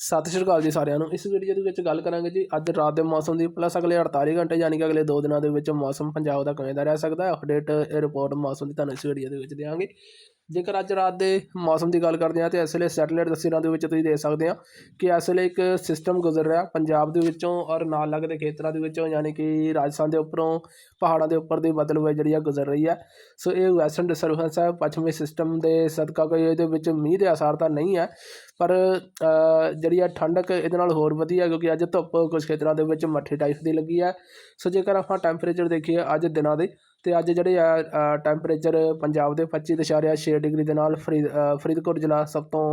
ਸਤਿ ਸ਼੍ਰੀ ਅਕਾਲ ਜੀ ਸਾਰਿਆਂ ਨੂੰ। ਇਸ ਵੀਡੀਓ ਦੇ ਵਿੱਚ ਗੱਲ ਕਰਾਂਗੇ ਜੀ, ਅੱਜ ਰਾਤ ਦੇ ਮੌਸਮ ਦੀ ਪਲੱਸ ਅਗਲੇ 48 ਘੰਟੇ ਯਾਨੀ ਕਿ ਅਗਲੇ 2 ਦਿਨਾਂ ਦੇ ਵਿੱਚ ਮੌਸਮ ਪੰਜਾਬ ਦਾ ਕਿਵੇਂ ਦਾ ਰਹਿ ਸਕਦਾ ਹੈ। ਅਪਡੇਟ ਰਿਪੋਰਟ ਮੌਸਮ ਦੀ ਤੁਹਾਨੂੰ ਇਸ ਵੀਡੀਓ ਦੇ ਵਿੱਚ ਦੇਵਾਂਗੇ ਜੇਕਰ ਅੱਜ ਰਾਤ ਦੇ ਮੌਸਮ ਦੀ ਗੱਲ ਕਰਦੇ ਹਾਂ ਤੇ ਇਸ ਵੇਲੇ ਸੈਟੇਲਾਈਟ ਤਸਵੀਰਾਂ ਦੇ ਵਿੱਚ ਤੁਸੀਂ ਦੇਖ ਸਕਦੇ ਆ ਕਿ ਇਸ ਵੇਲੇ ਇੱਕ ਸਿਸਟਮ ਗੁਜ਼ਰ ਰਿਹਾ ਪੰਜਾਬ ਦੇ ਵਿੱਚੋਂ ਔਰ ਨਾਲ ਲੱਗਦੇ ਖੇਤਰਾਂ ਦੇ ਵਿੱਚੋਂ, ਯਾਨੀ ਕਿ ਰਾਜਸਥਾਨ ਦੇ ਉੱਪਰੋਂ, ਪਹਾੜਾਂ ਦੇ ਉੱਪਰ ਦੀ ਬਦਲਵਾਈ ਜਿਹੜੀ ਆ ਗੁਜ਼ਰ ਰਹੀ ਹੈ। ਸੋ ਇਹ ਵੈਸਟਰਨ ਡਿਸਟਰਬੈਂਸ ਹੈ, ਪੱਛਮੀ ਸਿਸਟਮ ਦੇ ਸਦਕਾ ਕੋਈ ਇਹਦੇ ਵਿੱਚ ਮੀਂਹ ਦੇ ਆਸਾਰ ਤਾਂ ਨਹੀਂ ਹੈ, ਪਰ ਜਿਹੜੀ ਆ ਠੰਡਕ ਇਹਦੇ ਨਾਲ ਹੋਰ ਵਧੀਆ ਕਿਉਂਕਿ ਅੱਜ ਧੁੱਪ ਕੁਝ ਖੇਤਰਾਂ ਦੇ ਵਿੱਚ ਮੱਠੀ ਟਾਈਪ ਦੀ ਲੱਗੀ ਹੈ। ਸੋ ਜੇਕਰ ਆਪਾਂ ਟੈਂਪਰੇਚਰ ਦੇਖੀਏ ਅੱਜ ਦਿਨਾਂ ਦੇ ਅਤੇ ਅੱਜ ਜਿਹੜੇ ਆ ਟੈਂਪਰੇਚਰ ਪੰਜਾਬ ਦੇ 25.6 ਡਿਗਰੀ ਦੇ ਨਾਲ ਫਰੀਦ ਫਰੀਦਕੋਟ ਜ਼ਿਲ੍ਹਾ ਸਭ ਤੋਂ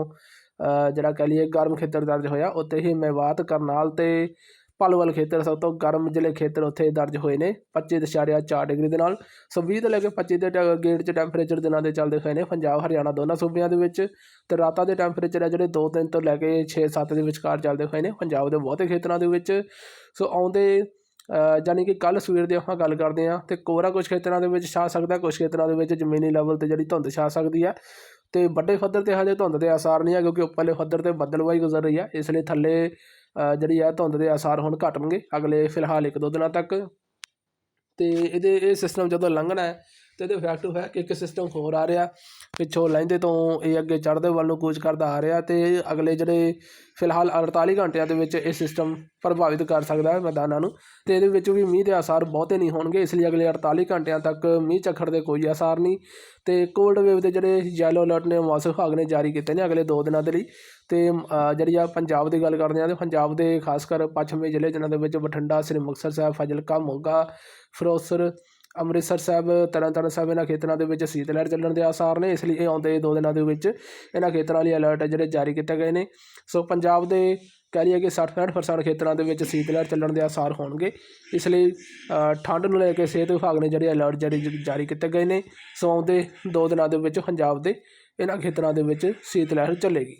ਜਿਹੜਾ ਕਹਿ ਲਈਏ ਗਰਮ ਖੇਤਰ ਦਰਜ ਹੋਇਆ, ਉੱਥੇ ਹੀ ਮੇਵਾਤ ਕਰਨਾਲ ਅਤੇ ਪਲਵਲ ਖੇਤਰ, ਸਭ ਤੋਂ ਗਰਮ ਜ਼ਿਲ੍ਹੇ ਖੇਤਰ ਉੱਥੇ ਦਰਜ ਹੋਏ ਨੇ 25.4 ਡਿਗਰੀ ਦੇ ਨਾਲ। ਸੋ 20 ਤੋਂ ਲੈ ਕੇ 25 ਦੇ ਟ- ਗੇੜ 'ਚ ਟੈਂਪਰੇਚਰ ਦਿਨਾਂ ਦੇ ਚੱਲਦੇ ਹੋਏ ਨੇ, ਪੰਜਾਬ, ਹਰਿਆਣਾ ਦੋਨਾਂ ਸੂਬਿਆਂ ਦੇ ਵਿੱਚ। ਤੇ ਰਾਤਾਂ ਦੇ ਟੈਂਪਰੇਚਰ ਆ ਜਿਹੜੇ 2 3 ਤੋਂ ਲੈ ਕੇ 6 7 ਦੇ ਵਿਚਕਾਰ ਚੱਲਦੇ ਹੋਏ ਨੇ, ਪੰਜਾਬ ਦੇ ਬਹੁਤੇ ਖੇਤਰਾਂ ਦੇ ਵਿੱਚ। ਸੋ ਆਉਂਦੇ ਅ, ਕਿ ਕੱਲ ਸਵੇਰ ਦੀ ਆਪਾਂ ਗੱਲ ਕਰਦੇ ਹਾਂ ਤੇ ਕੋਹਰਾ ਕੁਝ ਖੇਤਰਾਂ ਦੇ ਵਿੱਚ ਛਾ ਸਕਦਾ ਕੁਝ ਖੇਤਰਾਂ ਦੇ ਵਿੱਚ ਜ਼ਮੀਨੀ ਲੈਵਲ ਤੇ ਜਿਹੜੀ ਧੁੰਦ ਛਾ ਸਕਦੀ ਹੈ ਤੇ ਵੱਡੇ ਪੱਧਰ ਤੇ ਹਜੇ ਧੁੰਦ ਦੇ ਆਸਾਰ ਨਹੀਂ ਹੈ ਕਿਉਂਕਿ ਉੱਪਰਲੇ ਪੱਧਰ ਤੇ ਬੱਦਲਵਾਈ ਗੁਜ਼ਰ ਰਹੀ ਹੈ ਇਸ ਲਈ ਥੱਲੇ ਜਿਹੜੀ ਆ ਧੁੰਦ ਦੇ ਆਸਾਰ ਹੁਣ ਘਟਣਗੇ ਅਗਲੇ ਫਿਲਹਾਲ ਇੱਕ ਦੋ ਦਿਨਾਂ ਤੱਕ ਤੇ ਇਹਦੇ ਇਹ ਸਿਸਟਮ ਜਦੋਂ ਲੰਘਣਾ ਹੈ ਤੇ ਇਹਦੇ ਇਫੈਕਟ ਹੈ ਕਿ ਇੱਕ ਸਿਸਟਮ ਹੋਰ ਆ ਰਿਹਾ। ਪਿੱਛੋਂ ਲਹਿੰਦੇ ਤੋਂ ਇਹ ਅੱਗੇ ਚੜ੍ਹਦੇ ਵੱਲ ਨੂੰ ਕੂਚ ਕਰਦਾ ਆ ਰਿਹਾ ਤੇ ਅਗਲੇ ਜਿਹੜੇ ਫਿਲਹਾਲ 48 ਘੰਟਿਆਂ ਦੇ ਵਿੱਚ ਇਹ ਸਿਸਟਮ ਪ੍ਰਭਾਵਿਤ ਕਰ ਸਕਦਾ ਹੈ ਮੈਦਾਨਾਂ ਨੂੰ। ਤੇ ਇਹਦੇ ਵਿੱਚ ਵੀ ਮੀਂਹ ਦੇ ਆਸਾਰ ਬਹੁਤੇ ਨਹੀਂ ਹੋਣਗੇ, ਇਸ ਲਈ ਅਗਲੇ 48 ਘੰਟਿਆਂ ਤੱਕ ਮੀਂਹ ਝੱਖੜ ਦੇ ਕੋਈ ਆਸਾਰ ਨਹੀਂ। ਤੇ ਕੋਲਡ ਵੇਵ ਦੇ ਜਿਹੜੇ ਯੈਲੋ ਅਲਰਟ ਨੇ, ਮੌਸਮ ਵਿਭਾਗ ਨੇ ਜਾਰੀ ਕੀਤੇ ਨੇ ਅਗਲੇ 2 ਦਿਨਾਂ ਦੇ ਲਈ। ਤੇ ਜਿਹੜੀ ਆ ਪੰਜਾਬ ਦੀ ਗੱਲ ਕਰਦੇ ਆ ਤੇ ਪੰਜਾਬ ਦੇ ਖਾਸ ਕਰ ਪੱਛਮੀ ਜ਼ਿਲ੍ਹੇ ਜਿਨ੍ਹਾਂ ਦੇ ਵਿੱਚ ਬਠਿੰਡਾ, ਸ੍ਰੀ ਮੁਕਤਸਰ ਸਾਹਿਬ, ਫਾਜ਼ਿਲਕਾ, ਮੋਗਾ, ਫਿਰੋਜ਼ਪੁਰ ਅੰਮ੍ਰਿਤਸਰ ਸਾਹਿਬ ਤਰਨ ਤਾਰਨ ਸਾਹਿਬ ਇਹਨਾਂ ਖੇਤਰਾਂ ਦੇ ਵਿੱਚ ਸੀਤ ਲਹਿਰ ਚੱਲਣ ਦੇ ਆਸਾਰ ਨੇ, ਇਸ ਲਈ ਇਹ ਆਉਂਦੇ ਦੋ ਦਿਨਾਂ ਦੇ ਵਿੱਚ ਇਹਨਾਂ ਖੇਤਰਾਂ ਲਈ ਅਲਰਟ ਜਿਹੜੇ ਜਾਰੀ ਕੀਤੇ ਗਏ ਨੇ। ਸੋ ਪੰਜਾਬ ਦੇ ਕਹਿ ਲਈਏ ਕਿ 60-65% ਖੇਤਰਾਂ ਦੇ ਵਿੱਚ ਸੀਤ ਲਹਿਰ ਚੱਲਣ ਦੇ ਆਸਾਰ ਹੋਣਗੇ। ਇਸ ਲਈ ਠੰਡ ਨੂੰ ਲੈ ਕੇ ਸਿਹਤ ਵਿਭਾਗ ਨੇ ਜਿਹੜੇ ਅਲਰਟ ਜਾਰੀ ਜਾਰੀ ਕੀਤੇ ਗਏ ਨੇ। ਸੋ ਆਉਂਦੇ ਦੋ ਦਿਨਾਂ ਦੇ ਵਿੱਚ ਪੰਜਾਬ ਦੇ ਇਹਨਾਂ ਖੇਤਰਾਂ ਦੇ ਵਿੱਚ ਸੀਤ ਲਹਿਰ ਚੱਲੇਗੀ।